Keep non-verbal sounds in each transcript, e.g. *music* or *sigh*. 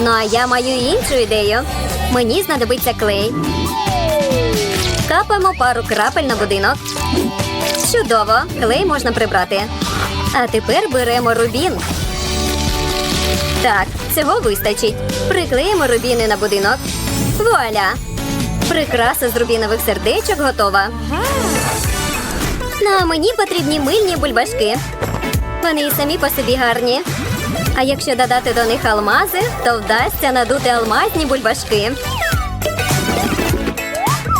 Ну а я маю іншу ідею. Мені знадобиться клей. Капаємо пару крапель на будинок. Чудово, клей можна прибрати. А тепер беремо рубін. Так, цього вистачить. Приклеїмо рубіни на будинок. Вуаля! Прикраса з рубінових сердечок готова. Ну, а мені потрібні мильні бульбашки. Вони і самі по собі гарні. А якщо додати до них алмази, то вдасться надути алмазні бульбашки.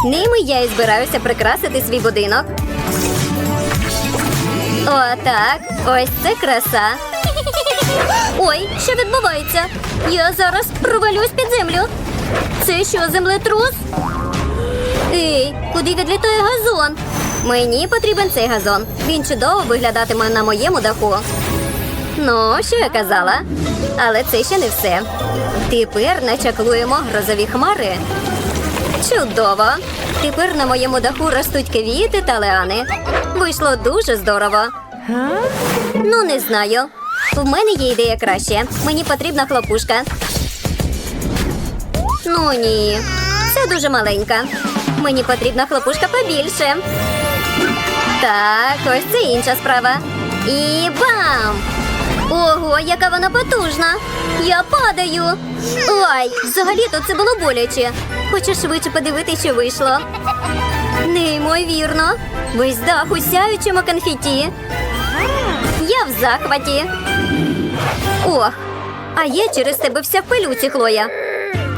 Ними я і збираюся прикрасити свій будинок. О, так, ось це краса. Ой, що відбувається? Я зараз провалюсь під землю. Це що, землетрус? Ей, куди відлітає газон? Мені потрібен цей газон. Він чудово виглядатиме на моєму даху. Ну, що я казала? Але це ще не все. Тепер начаклуємо грозові хмари. Чудово! Тепер на моєму даху ростуть квіти та леани. Вийшло дуже здорово. Ну, не знаю. В мене є ідея краще. Мені потрібна хлопушка. Ну ні, це дуже маленька. Мені потрібна хлопушка побільше. Так, ось це інша справа. І бам! Ого, яка вона потужна! Я падаю. Ой, взагалі-то це було боляче. Хочу швидше подивитися, що вийшло. Неймовірно. Весь дах у сяючому конфеті. Я в захваті. Ох, а я через тебе вся в пилюці, Хлоя.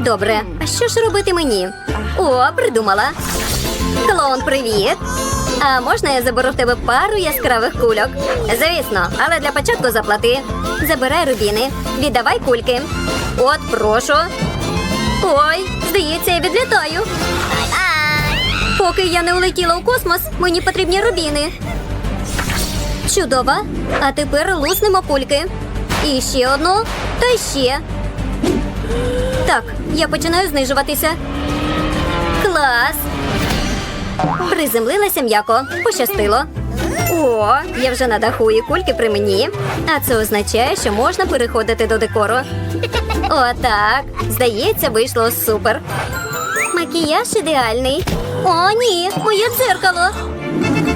Добре, а що ж робити мені? О, придумала. Клоун, привіт. А можна я заберу в тебе пару яскравих кульок? Звісно, але для початку заплати. Забирай рубіни, віддавай кульки. От, прошу. Ой, здається, я відлітаю. Поки я не улетіла у космос, мені потрібні рубіни. Чудово. А тепер луснемо кульки. І ще одну, та ще. Так, я починаю знижуватися. Клас! Приземлилася м'яко. Пощастило. О, я вже на даху і кульки при мені. А це означає, що можна переходити до декору. Отак. Здається, вийшло супер. Макіяж ідеальний. О, ні, моє дзеркало.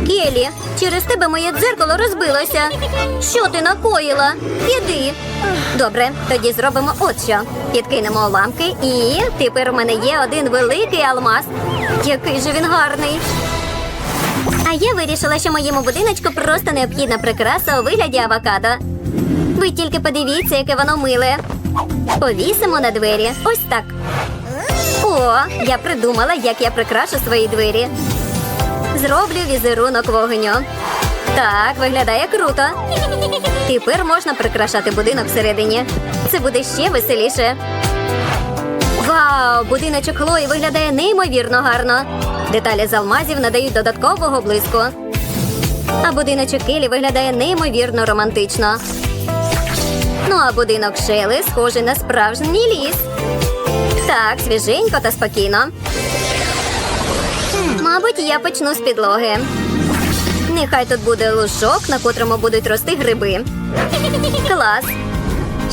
Келі, через тебе моє дзеркало розбилося. Що ти накоїла? Піди. Добре, тоді зробимо от що. Підкинемо ламки і тепер у мене є один великий алмаз. Який же він гарний. А я вирішила, що моєму будиночку просто необхідна прикраса у вигляді авокадо. Ви тільки подивіться, яке воно миле. Повісимо на двері. Ось так. О, я придумала, як я прикрашу свої двері. Зроблю візерунок вогню. Так, виглядає круто. Тепер можна прикрашати будинок всередині. Це буде ще веселіше. Вау! Будиночок Хлої виглядає неймовірно гарно. Деталі з алмазів надають додаткового блиску. А будиночок Келі виглядає неймовірно романтично. Ну а будинок Шели схожий на справжній ліс. Так, свіженько та спокійно. Мабуть, я почну з підлоги. Нехай тут буде лужок, на котрому будуть рости гриби. Клас.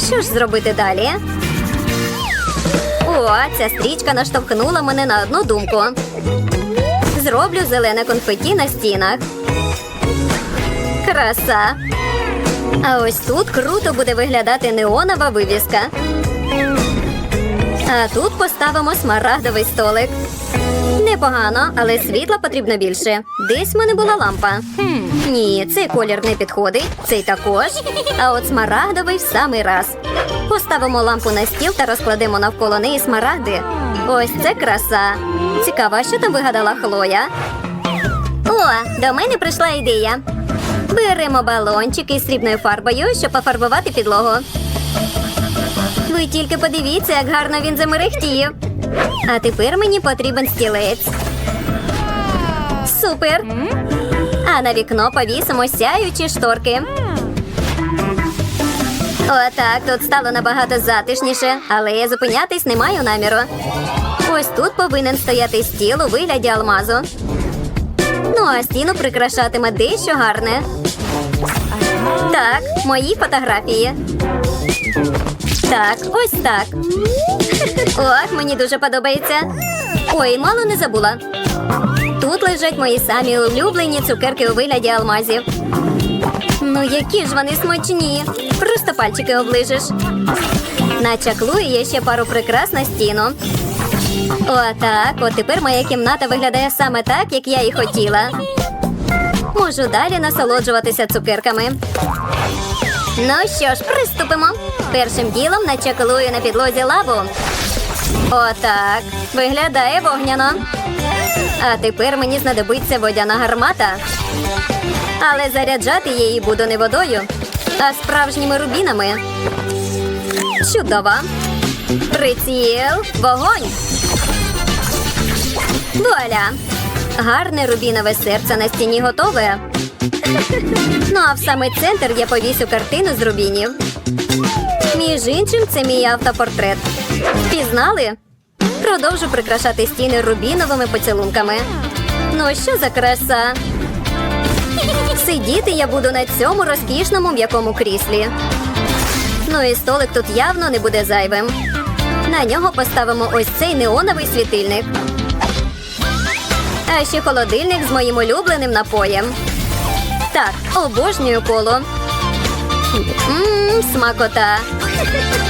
Що ж зробити далі? О, ця стрічка наштовхнула мене на одну думку. Зроблю зелене конфеті на стінах. Краса. А ось тут круто буде виглядати неонова вивіска. А тут поставимо смарагдовий столик. Непогано, але світла потрібно більше. Десь в мене була лампа. Ні, цей колір не підходить, цей також. А от смарагдовий в самий раз. Поставимо лампу на стіл та розкладемо навколо неї смарагди. Ось це краса. Цікаво, що там вигадала Хлоя? О, до мене прийшла ідея. Беремо балончики із срібною фарбою, щоб пофарбувати підлогу. Ви тільки подивіться, як гарно він замерехтів. А тепер мені потрібен стілець. Супер! А на вікно повісимо сяючі шторки. Отак, тут стало набагато затишніше, але я зупинятись не маю наміру. Ось тут повинен стояти стіл у вигляді алмазу. Ну, а стіну прикрашатиме дещо гарне. Так, мої фотографії. Так, ось так. Ох, мені дуже подобається. Ой, мало не забула. Тут лежать мої самі улюблені цукерки у вигляді алмазів. Ну, які ж вони смачні. Просто пальчики оближеш. Начаклую я ще пару прикрас на стіну. Отак, от тепер моя кімната виглядає саме так, як я і хотіла. Можу далі насолоджуватися цукерками. Ну що ж, приступимо. Першим ділом начаклую на підлозі лаву. Отак. Виглядає вогняно. А тепер мені знадобиться водяна гармата. Але заряджати її буду не водою, а справжніми рубінами. Чудово. Приціл, вогонь. Вуаля! Гарне рубінове серце на стіні готове. Ну а в самий центр я повісю картину з рубінів. Між іншим, це мій автопортрет. Пізнали? Продовжу прикрашати стіни рубіновими поцілунками. Ну, що за краса? Сидіти я буду на цьому розкішному м'якому кріслі. Ну і столик тут явно не буде зайвим. На нього поставимо ось цей неоновий світильник. А ще холодильник з моїм улюбленим напоєм. Так, обожнюю коло. Ммм, смакота.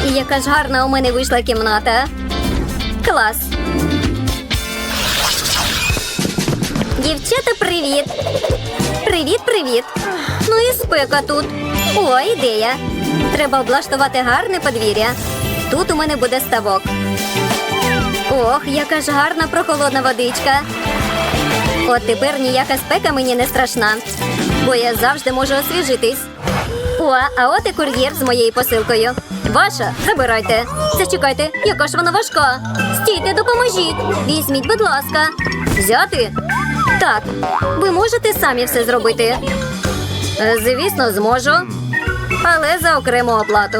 Яка ж гарна у мене вийшла кімната. Клас. Дівчата, привіт. Привіт, привіт. Ну і спека тут. О, ідея. Треба облаштувати гарне подвір'я. Тут у мене буде ставок. Ох, яка ж гарна прохолодна водичка. От тепер ніяка спека мені не страшна, бо я завжди можу освіжитись. О, а от і кур'єр з моєю посилкою. Ваша, забирайте. Зачекайте, яка ж вона важка. Стійте, допоможіть. Візьміть, будь ласка. Взяти? Так, ви можете самі все зробити. Е, Звісно, зможу. Але за окрему оплату.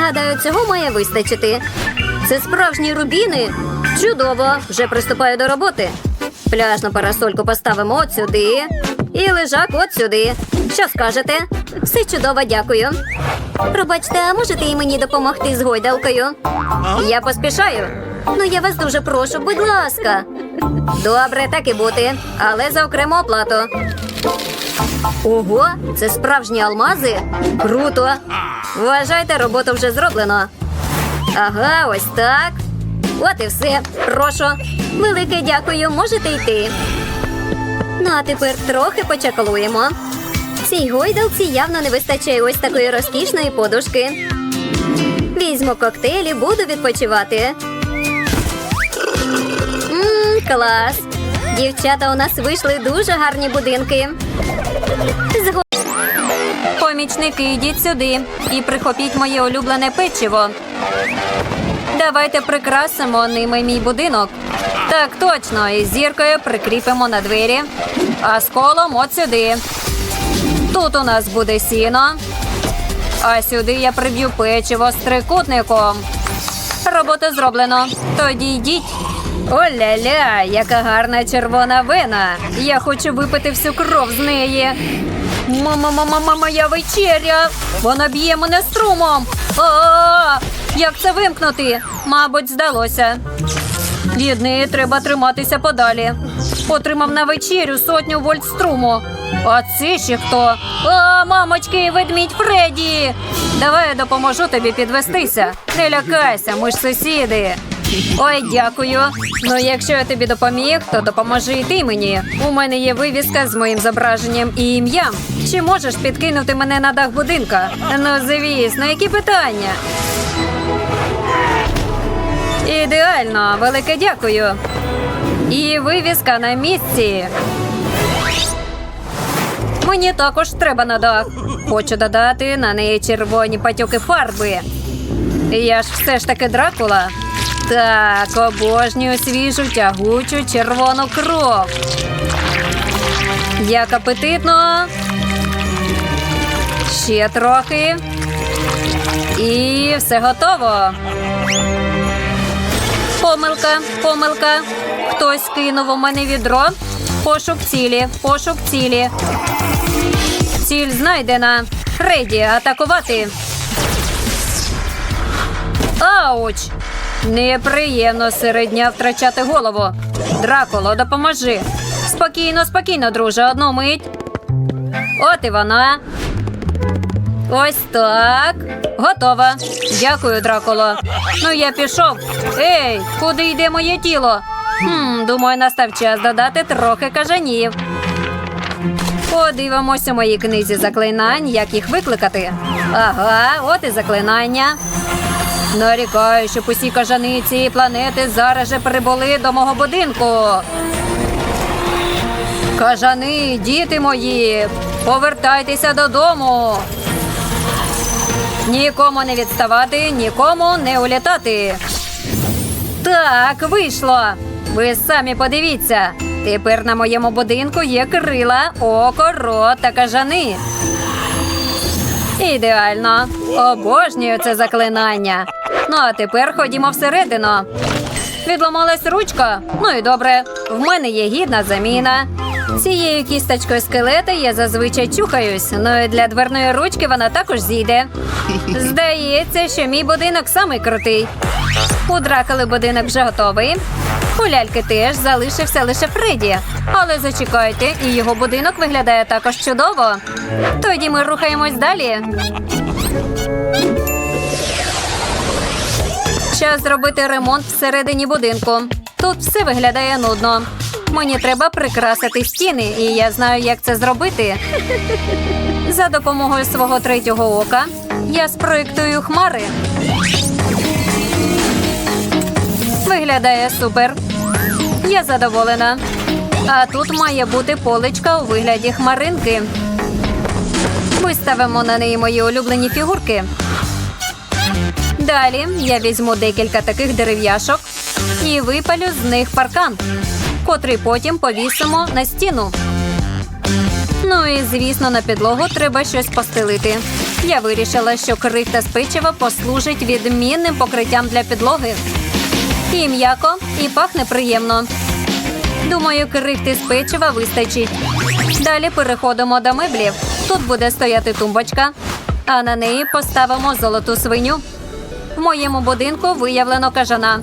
Гадаю, цього має вистачити. Це справжні рубіни. Чудово, вже приступаю до роботи. Пляжну парасольку поставимо от сюди. І лежак от сюди. Що скажете? Все чудово, дякую. Пробачте, а можете і мені допомогти з гойдалкою? Я поспішаю. Ну я вас дуже прошу, будь ласка. Добре, так і бути, але за окрему оплату. Ого, це справжні алмази? Круто! Вважайте, роботу вже зроблено. Ага, ось так. От і все. Прошу. Велике дякую, можете йти. Ну, а тепер трохи почакалуємо. Цій гойдалці явно не вистачає ось такої розкішної подушки. Візьму коктейлі, буду відпочивати. Ммм, клас. Дівчата у нас вийшли дуже гарні будинки. Зго... Помічники, йдіть сюди і прихопіть моє улюблене печиво. Давайте прикрасимо ними мій будинок. Так точно, і зіркою прикріпимо на двері, а з колом от сюди. Тут у нас буде сіно, а сюди я приб'ю печиво з трикутником. Робота зроблено. Тоді йдіть. Оля-ля, яка гарна червона вена. Я хочу випити всю кров з неї. Мама, мама, моя вечеря. Вона б'є мене струмом. А, як це вимкнути? Мабуть, здалося. Від неї треба триматися подалі. Отримав на вечерю сотню вольт струму. А це ще хто? А, мамочки, ведмідь Фредді! Давай я допоможу тобі підвестися. Не лякайся, ми ж сусіди. Ой, дякую. Ну, якщо я тобі допоміг, то допоможи і ти мені. У мене є вивіска з моїм зображенням і ім'ям. Чи можеш підкинути мене на дах будинка? Ну, звісно, які питання? Ідеально, велике дякую. І вивіска на місці. Мені також треба на дах. Хочу додати на неї червоні патьоки фарби. Я ж все ж таки Дракула. Так, обожнюю свіжу тягучу червону кров. Як апетитно. Ще трохи. І все готово. Помилка, помилка. Хтось кинув у мене відро. Пошук цілі, пошук цілі. Ціль знайдена. Реді, атакувати. Ауч! Неприємно серед дня втрачати голову. Дракуло, допоможи. Спокійно, спокійно, друже, одну мить. От і вона. Ось так. Готова. Дякую, Дракуло. Ну, я пішов. Ей, куди йде моє тіло? Хм, думаю, настав час додати трохи кажанів. Подивимося у моїй книзі заклинань, як їх викликати. Ага, от і заклинання. Нарікаю, щоб усі кажани цієї планети зараз же прибули до мого будинку. Кажани, діти мої, повертайтеся додому. Нікому не відставати, нікому не улітати. Так, вийшло. Ви самі подивіться. Тепер на моєму будинку є крила, око, рот та кажани. Ідеально. Обожнюю це заклинання. Ну а тепер ходімо всередину. Відламалась ручка. Ну і добре. В мене є гідна заміна. Цією кісточкою скелета я зазвичай чухаюсь, ну для дверної ручки вона також зійде. Здається, що мій будинок самий крутий. У дракали будинок вже готовий. У ляльки теж залишився лише Фредді. Але зачекайте, і його будинок виглядає також чудово. Тоді ми рухаємось далі. Час зробити ремонт всередині будинку. Тут все виглядає нудно. Мені треба прикрасити стіни, і я знаю, як це зробити. За допомогою свого третього ока я спроєктую хмари. Виглядає супер. Я задоволена. А тут має бути поличка у вигляді хмаринки. Виставимо на неї мої улюблені фігурки. Далі я візьму декілька таких дерев'яшок і випалю з них паркан, котрий потім повісимо на стіну. Ну і звісно, на підлогу треба щось постелити. Я вирішила, що крихта з печива послужить відмінним покриттям для підлоги. І м'яко, і пахне приємно. Думаю, крихти з печива вистачить. Далі переходимо до меблів. Тут буде стояти тумбочка, а на неї поставимо золоту свиню. В моєму будинку виявлено кажана.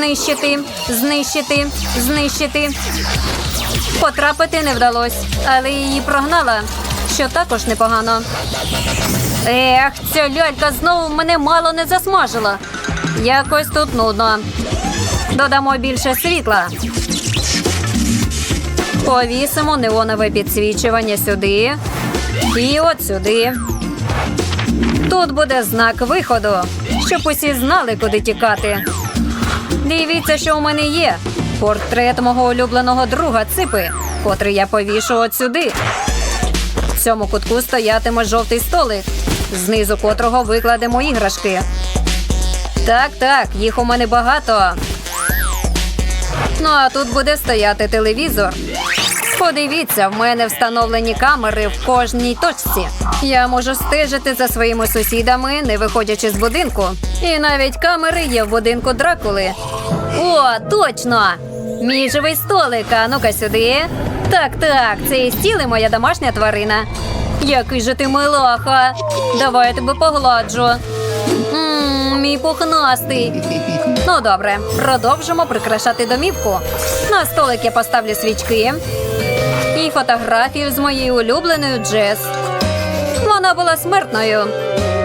Знищити, знищити, знищити. Потрапити не вдалося, але її прогнала, що також непогано. Ех, ця лялька знову мене мало не засмажила. Якось тут нудно. Додамо більше світла. Повісимо неонове підсвічування сюди і от сюди. Тут буде знак виходу, щоб усі знали, куди тікати. Дивіться, що у мене є. Портрет мого улюбленого друга ципи, котрий я повішу от сюди. В цьому кутку стоятиме жовтий столик, знизу котрого викладемо іграшки. Так, так, їх у мене багато. Ну а тут буде стояти телевізор. Подивіться, в мене встановлені камери в кожній точці. Я можу стежити за своїми сусідами, не виходячи з будинку. І навіть камери є в будинку Дракули. О, точно! Мій живий столик, а ну-ка сюди. Так, так, це і стіл і моя домашня тварина. Який же ти милаха. Давай я тебе погладжу. Мм, мій пухнастий. Ну, добре, продовжимо прикрашати домівку. На столик я поставлю свічки і фотографію з моєю улюбленою Джес. Вона була смертною.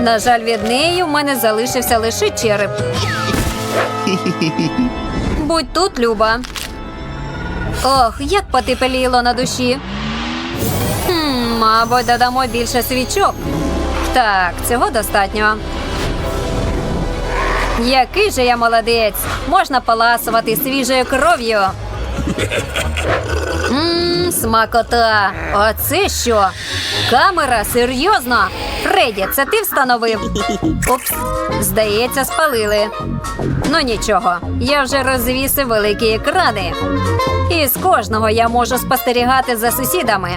На жаль, від неї в мене залишився лише череп. *laughs* Будь тут, Люба. Ох, як потепліло на душі. Хм, мабуть, додамо більше свічок. Так, цього достатньо. Який же я молодець! Можна поласувати свіжою кров'ю. *laughs* Смакота. Оце що? Камера, серйозно? Фредді, це ти встановив? Упс, здається, спалили. Ну нічого, я вже розвісив великі екрани. І з кожного я можу спостерігати за сусідами.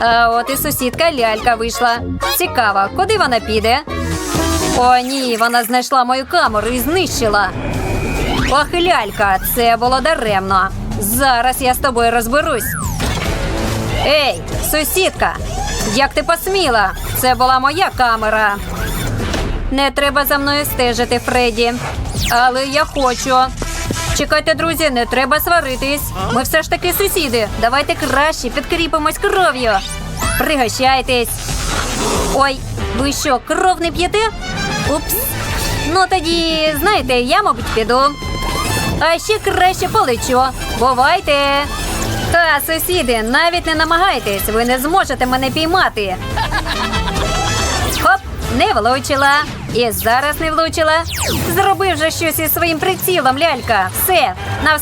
А от і сусідка лялька вийшла. Цікаво, куди вона піде? О, ні, вона знайшла мою камеру і знищила. Ох, лялька, це було даремно. Зараз я з тобою розберусь. Ей, сусідка, Як ти посміла? Це була моя камера. Не треба за мною стежити, Фредді. Але я хочу. Чекайте, друзі, не треба сваритись. Ми все ж таки сусіди. Давайте краще підкріпимось кров'ю. Пригощайтесь. Ой, ви що, кров не п'єте? Упс. Ну тоді, знаєте, я, мабуть, піду. А ще краще полечу. Бувайте. Та, сусіди, навіть не намагайтесь, ви не зможете мене піймати. Хоп, не влучила. І зараз не влучила. Зроби вже щось із своїм прицілом, лялька. Все, на